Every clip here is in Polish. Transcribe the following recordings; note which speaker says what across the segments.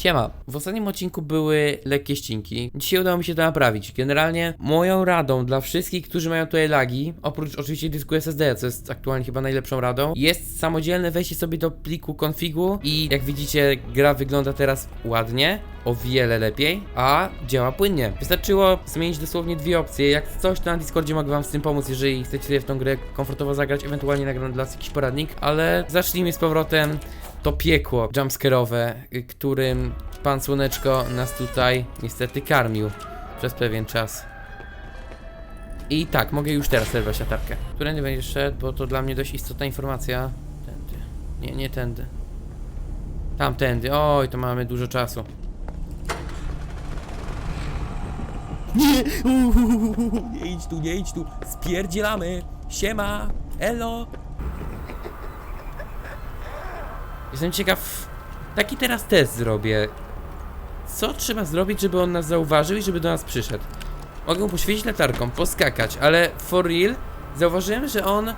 Speaker 1: Siema, w ostatnim odcinku były lekkie ścinki. Dzisiaj udało mi się to naprawić. Generalnie moją radą dla wszystkich, którzy mają tutaj lagi, oprócz oczywiście dysku SSD, co jest aktualnie chyba najlepszą radą, jest samodzielne wejście sobie do pliku configu i jak widzicie gra wygląda teraz ładnie, o wiele lepiej, a działa płynnie. Wystarczyło zmienić dosłownie dwie opcje. Jak coś na Discordzie mogę wam z tym pomóc, jeżeli chcecie w tą grę komfortowo zagrać, ewentualnie nagram dla was jakiś poradnik, ale zacznijmy z powrotem to piekło jumpscare'owe, y, którym pan Słoneczko nas tutaj niestety karmił przez pewien czas. I tak, mogę już teraz zerwać latarkę. Którędy będziesz szedł, bo to dla mnie dość istotna informacja. Tędy. Nie, nie tędy. Tamtędy. Oj, to mamy dużo czasu.
Speaker 2: Nie, uhuhuhu, nie idź tu, nie idź tu, spierdzielamy, siema, elo.
Speaker 1: Jestem ciekaw. Taki teraz test zrobię. Co trzeba zrobić, żeby on nas zauważył i żeby do nas przyszedł? Mogę poświecić latarką, poskakać, ale for real zauważyłem, że on.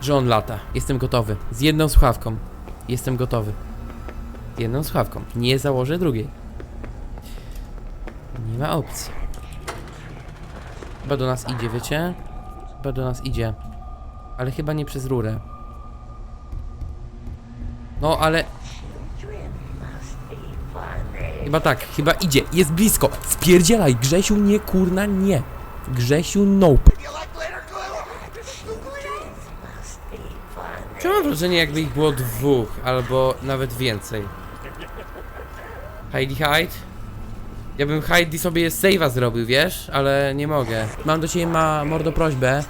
Speaker 1: Że on lata. Jestem gotowy. Z jedną słuchawką. Jestem gotowy. Z jedną słuchawką. Nie założę drugiej. Nie ma opcji. Chyba do nas idzie, wiecie? Chyba do nas idzie. Ale chyba nie przez rurę. No, ale... Chyba tak, chyba idzie, jest blisko.
Speaker 2: Spierdzielaj, Grzesiu, nie kurna, nie. Grzesiu, nope.
Speaker 1: Czy mam wrażenie, jakby ich było dwóch, albo nawet więcej? Heidi Hyde? Ja bym Heidi sobie save'a zrobił, wiesz? Ale nie mogę.
Speaker 2: Mam do ciebie, ma mordo prośbę.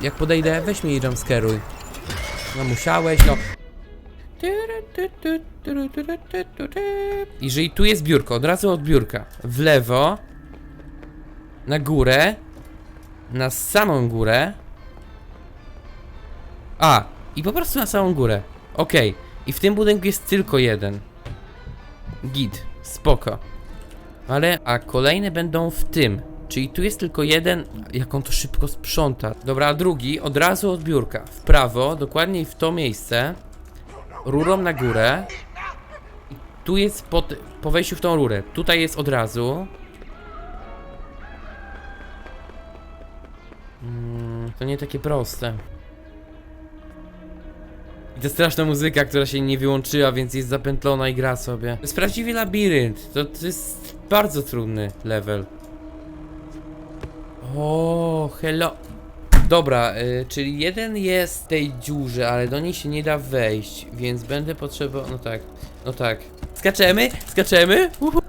Speaker 2: Jak podejdę, weź mnie i jumpscaruj. No musiałeś, no.
Speaker 1: Jeżeli tu jest biurko, od razu od biurka. W lewo. Na górę. Na samą górę. A, i po prostu na samą górę. Okej. I w tym budynku jest tylko jeden. Git. Spoko. Ale, a kolejne będą w tym. Czyli tu jest tylko jeden. Jak on to szybko sprząta. Dobra, a drugi od razu od biurka. W prawo, dokładniej w to miejsce. Rurą na górę. I tu jest pod, po wejściu w tą rurę. Tutaj jest od razu. Mm, to nie takie proste. I to straszna muzyka, która się nie wyłączyła, więc jest zapętlona i gra sobie. To jest prawdziwy labirynt. To, to jest bardzo trudny level. O, hello. Dobra, y, czyli jeden jest w tej dziurze, ale do niej się nie da wejść, więc będę potrzebował. No tak, no tak. Skaczemy? Skaczemy? Uhu.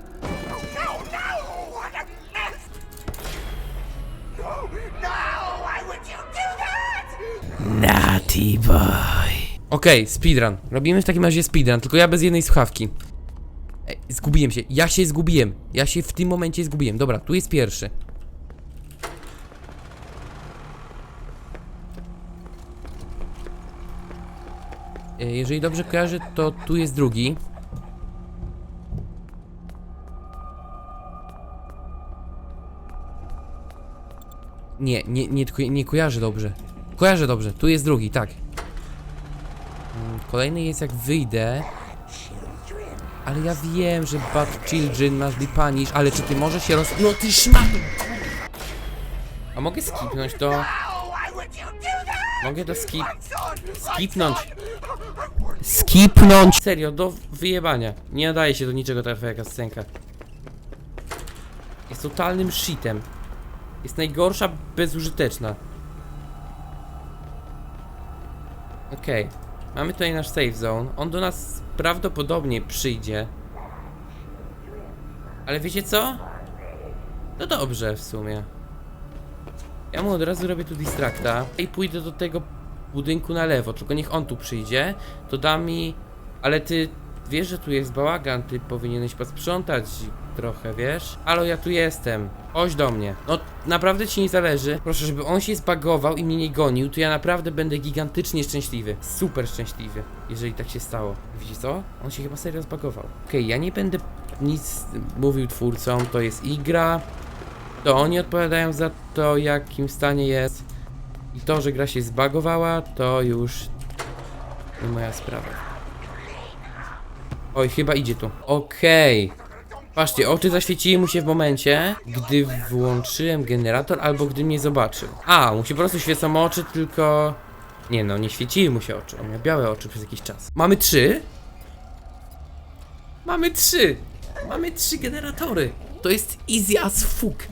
Speaker 2: Naughty boy.
Speaker 1: Okej, speedrun. Robimy w takim razie speedrun, tylko ja bez jednej słuchawki. Ej, zgubiłem się. Ja się zgubiłem. Ja się w tym momencie zgubiłem. Dobra, tu jest pierwszy. E, Jeżeli dobrze kojarzę, to tu jest drugi. Nie, nie, nie, nie kojarzę dobrze. Kojarzę dobrze, tu jest drugi, tak. Mm, Kolejny jest jak wyjdę. Ale ja wiem, że Bad Children masz be punish, ale czy ty możesz się roz... No ty szmato! A mogę skipnąć to? Mogę to skip... Skipnąć.
Speaker 2: Skipnąć.
Speaker 1: Serio, do wyjebania. Nie nadaje się do niczego ta twoja scenka. Jest totalnym shitem. Jest najgorsza, bezużyteczna. Okej. Mamy tutaj nasz safe zone. On do nas prawdopodobnie przyjdzie. Ale wiecie co? To dobrze w sumie. Ja mu od razu robię tu distracta i pójdę do tego budynku na lewo, tylko niech on tu przyjdzie, to da mi... Ale ty wiesz, że tu jest bałagan, ty powinieneś posprzątać trochę, wiesz? Ale ja tu jestem, chodź do mnie. No, naprawdę ci nie zależy. Proszę, żeby on się zbagował i mnie nie gonił, to ja naprawdę będę gigantycznie szczęśliwy. Super szczęśliwy, jeżeli tak się stało. Widzisz co? On się chyba serio zbagował. Okej, ja nie będę nic mówił twórcom, to jest igra. To oni odpowiadają za to, jakim stanie jest. I to, że gra się zbagowała, to już nie moja sprawa. Oj, chyba idzie tu. Okej. Patrzcie, oczy zaświeciły mu się w momencie, gdy włączyłem generator albo gdy mnie zobaczył. A, mu się po prostu świecą oczy, tylko... Nie no, nie świeciły mu się oczy. On miał białe oczy przez jakiś czas. Mamy trzy? Mamy trzy! Mamy trzy generatory! To jest easy as fuck.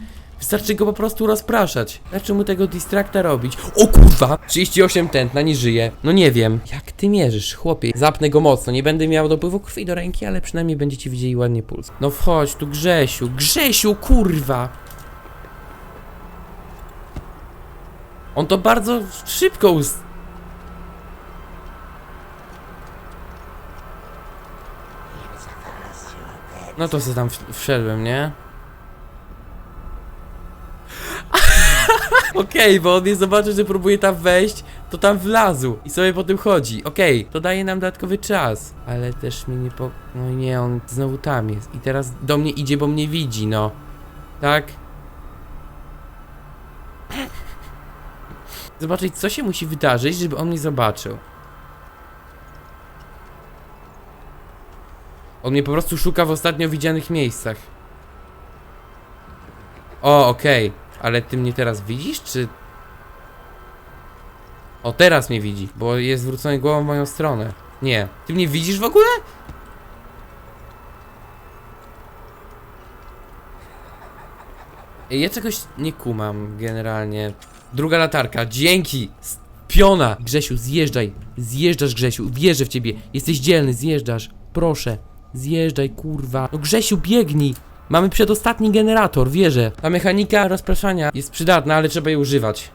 Speaker 1: Wystarczy go po prostu rozpraszać. Dlaczego mu tego distrakta robić? O kurwa! 38 tętna, nie żyje. No nie wiem. Jak ty mierzysz, chłopie? Zapnę go mocno. Nie będę miał dopływu krwi do ręki, ale przynajmniej będziecie widzieli ładnie puls. No wchodź tu, Grzesiu. Grzesiu, kurwa! On to bardzo szybko ust... No to sobie tam wszedłem, nie? Okej, bo on nie zobaczy, że próbuje tam wejść, to tam wlazł i sobie po tym chodzi. Okej, to daje nam dodatkowy czas. Ale też mi nie po... No nie, on znowu tam jest. I teraz do mnie idzie, bo mnie widzi, no. Tak? Zobaczyć, co się musi wydarzyć, żeby on mnie zobaczył. On mnie po prostu szuka w ostatnio widzianych miejscach. O, okej. Ale ty mnie teraz widzisz, czy... O, teraz mnie widzi, bo jest zwrócony głową w moją stronę. Nie. Ty mnie widzisz w ogóle? Ja czegoś nie kumam generalnie. Druga latarka, dzięki! Piona! Grzesiu, zjeżdżaj! Zjeżdżasz, Grzesiu, wierzę w ciebie. Jesteś dzielny, zjeżdżasz. Proszę. Zjeżdżaj, kurwa. No Grzesiu, biegnij! Mamy przedostatni generator, wierzę. Ta mechanika rozpraszania jest przydatna, ale trzeba jej używać.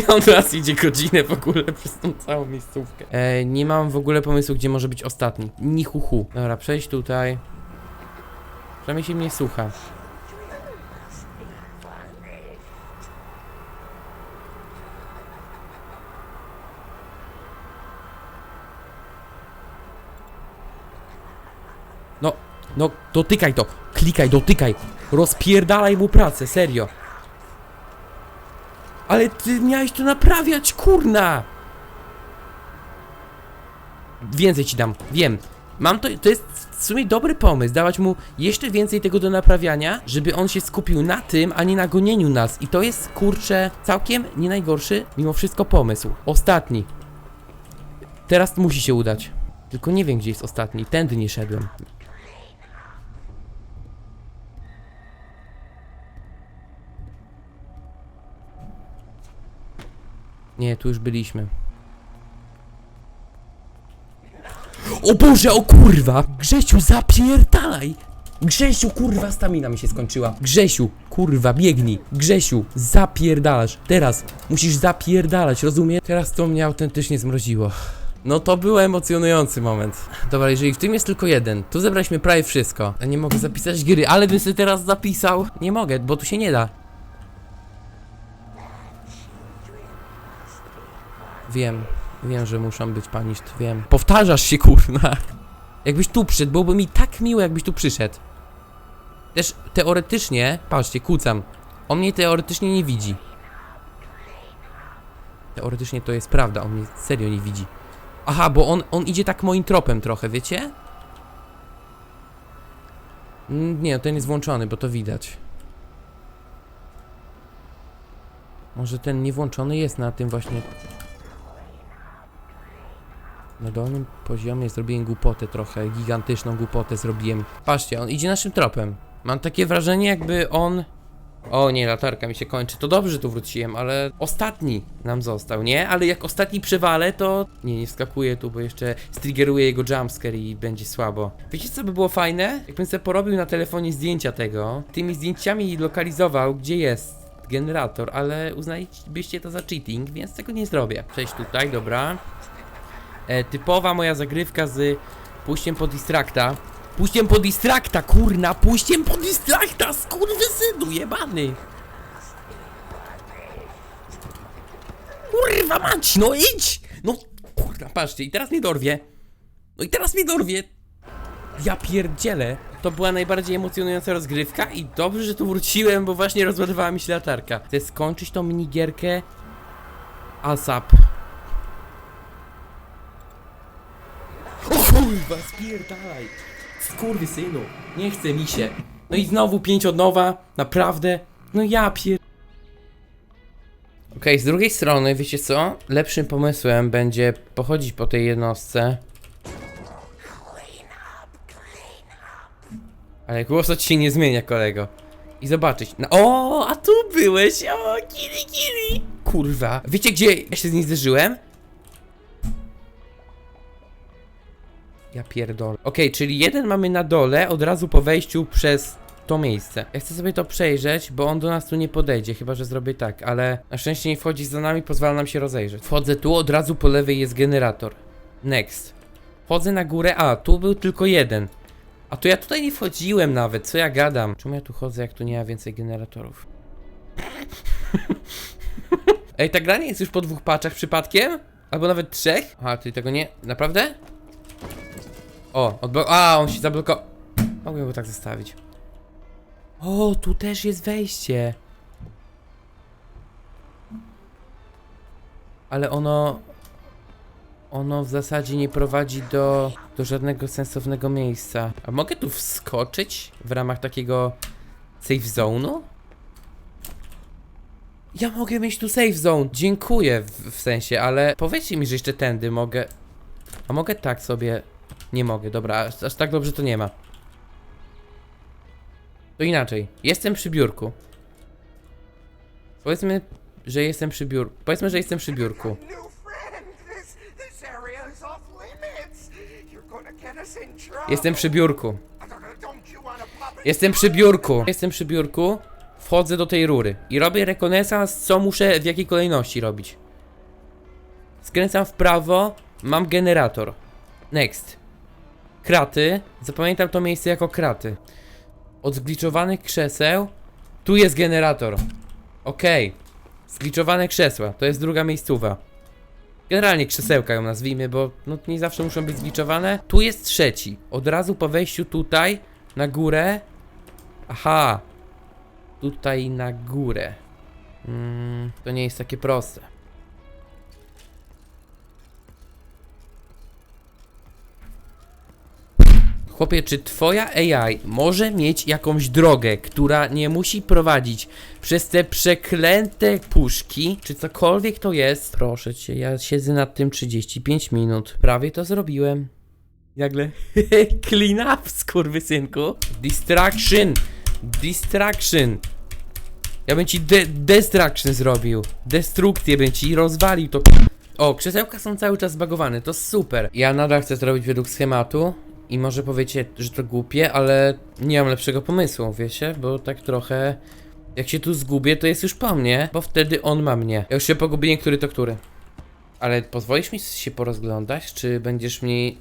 Speaker 1: On teraz idzie godzinę w ogóle przez tą całą miejscówkę. E, nie mam w ogóle pomysłu, gdzie może być ostatni. Ni hu hu. Dobra, przejść tutaj. Przynajmniej się mnie słucha. No, dotykaj to. Klikaj, dotykaj. Rozpierdalaj mu pracę, serio. Ale ty miałeś to naprawiać, kurna! Więcej ci dam, wiem. Mam to, to jest w sumie dobry pomysł, dawać mu jeszcze więcej tego do naprawiania, żeby on się skupił na tym, a nie na gonieniu nas. I to jest, kurczę, całkiem nie najgorszy, mimo wszystko pomysł. Ostatni. Teraz musi się udać. Tylko nie wiem, gdzie jest ostatni. Tędy nie szedłem. Nie, tu już byliśmy. O Boże, o kurwa! Grzesiu, zapierdalaj! Grzesiu, kurwa, stamina mi się skończyła. Grzesiu, kurwa, biegnij. Grzesiu, zapierdalasz. Teraz musisz zapierdalać, rozumiesz? Teraz to mnie autentycznie zmroziło. No to był emocjonujący moment. Dobra, jeżeli w tym jest tylko jeden, tu zebraliśmy prawie wszystko. Ja nie mogę zapisać gry, ale bym sobie teraz zapisał. Nie mogę, bo tu się nie da. Wiem, wiem, że muszą być punished, wiem. Powtarzasz się, kurna. Jakbyś tu przyszedł, byłoby mi tak miło, jakbyś tu przyszedł. Też teoretycznie, patrzcie, kucam. On mnie teoretycznie nie widzi. Teoretycznie to jest prawda, on mnie serio nie widzi. Aha, bo on, on idzie tak moim tropem trochę, wiecie? Mm, Nie, ten jest włączony, bo to widać. Może ten niewłączony jest na tym właśnie na dolnym poziomie zrobiłem głupotę trochę, gigantyczną głupotę zrobiłem. Patrzcie, on idzie naszym tropem. Mam takie wrażenie, jakby on... O nie, latarka mi się kończy. To dobrze, że tu wróciłem, ale ostatni nam został, nie? Ale jak ostatni przewalę, to... Nie, nie wskakuję tu, bo jeszcze striggeruję jego jumpscare i będzie słabo. Wiecie, co by było fajne? Jakbym sobie porobił na telefonie zdjęcia tego, tymi zdjęciami lokalizował, gdzie jest generator, ale uznalibyście to za cheating, więc tego nie zrobię. Przejść tutaj, dobra. E, typowa moja zagrywka z pójściem po distrakta. Pójściem po distrakta, kurna! Pójściem po distrakta, skurwysynu jebany! Kurwa mać, no idź! No kurwa, patrzcie, i teraz mnie dorwie. No i teraz mnie dorwie. Ja pierdzielę. To była najbardziej emocjonująca rozgrywka i dobrze, że tu wróciłem, bo właśnie rozładowała mi się latarka. Chcę skończyć tą minigierkę ASAP. Kurwa, spierdalaj. Skurwy synu, nie chce mi się. No i znowu pięć od nowa, naprawdę. No ja pier... Okej, z drugiej strony, wiecie co? Lepszym pomysłem będzie pochodzić po tej jednostce. Ale głos od się nie zmienia, kolego. I zobaczyć. No, o, a tu byłeś! O, kili, kili! Kurwa. Wiecie, gdzie ja się z nim zderzyłem? Ja pierdolę. Okej, czyli jeden mamy na dole, od razu po wejściu przez to miejsce. Ja chcę sobie to przejrzeć, bo on do nas tu nie podejdzie, chyba że zrobię tak, ale na szczęście nie wchodzi za nami, pozwala nam się rozejrzeć. Wchodzę tu, od razu po lewej jest generator. Next. Wchodzę na górę, a tu był tylko jeden. A to ja tutaj nie wchodziłem nawet, co ja gadam? Czemu ja tu chodzę, jak tu nie ma więcej generatorów? Ej, ta gra nie jest już po dwóch paczach przypadkiem? Albo nawet trzech? Aha, ty tego nie... Naprawdę? O, odblo... A, on się zablokował. Mogłem go tak zostawić. O, tu też jest wejście. Ale ono... Ono w zasadzie nie prowadzi do, do żadnego sensownego miejsca. A mogę tu wskoczyć w ramach takiego safe zone'u? Ja mogę mieć tu safe zone. Dziękuję w, w sensie, ale powiedzcie mi, że jeszcze tędy mogę. A mogę tak sobie. Nie mogę, dobra, aż, aż tak dobrze to nie ma. To inaczej. Jestem przy biurku. Powiedzmy, że jestem przy biurku. Powiedzmy, że jestem przy biurku. Jestem przy biurku. Jestem przy biurku. Jestem przy biurku. Wchodzę do tej rury i robię rekonesans, co muszę w jakiej kolejności robić. Skręcam w prawo, mam generator. Next. Kraty. Zapamiętam to miejsce jako kraty. Od zgliczowanych krzeseł. Tu jest generator. Okej. Zgliczowane krzesła. To jest druga miejscowa. Generalnie krzesełka ją nazwijmy, bo no, nie zawsze muszą być zgliczowane. Tu jest trzeci. Od razu po wejściu tutaj, na górę. Aha. Tutaj na górę. Mm, to nie jest takie proste. Chłopie, czy twoja AI może mieć jakąś drogę, która nie musi prowadzić przez te przeklęte puszki, czy cokolwiek to jest? Proszę cię, ja siedzę nad tym 35 minut. Prawie to zrobiłem. Nagle clean up, skurwysynku. Distraction! Distraction! Ja bym ci de destruction zrobił. Destrukcję bym ci rozwalił to. O, krzesełka są cały czas zbagowane, to super. Ja nadal chcę zrobić według schematu. I może powiecie, że to głupie, ale nie mam lepszego pomysłu, wiecie? Bo tak trochę. Jak się tu zgubię, to jest już po mnie, bo wtedy on ma mnie. Ja już się pogubiłem, który to który. Ale pozwolisz mi się porozglądać, czy będziesz mi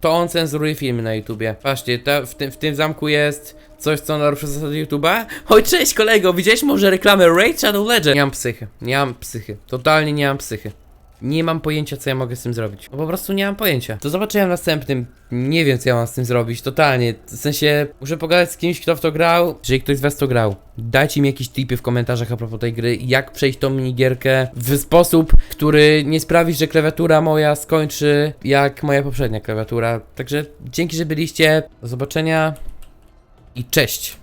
Speaker 1: to on cenzuruje filmy na YouTubie. Patrzcie, ta, w, tym, w tym zamku jest coś, co narusza zasady YouTuba. Oj, cześć kolego, widziałeś może reklamę Raid Shadow Legend? Nie mam psychy, nie mam psychy. Totalnie nie mam psychy. Nie mam pojęcia, co ja mogę z tym zrobić. No po prostu nie mam pojęcia. Do zobaczenia w następnym. Nie wiem, co ja mam z tym zrobić. Totalnie. W sensie, muszę pogadać z kimś, kto w to grał. Jeżeli ktoś z was to grał, dajcie mi jakieś tipy w komentarzach a propos tej gry. Jak przejść tą minigierkę w sposób, który nie sprawi, że klawiatura moja skończy jak moja poprzednia klawiatura. Także dzięki, że byliście. Do zobaczenia i cześć.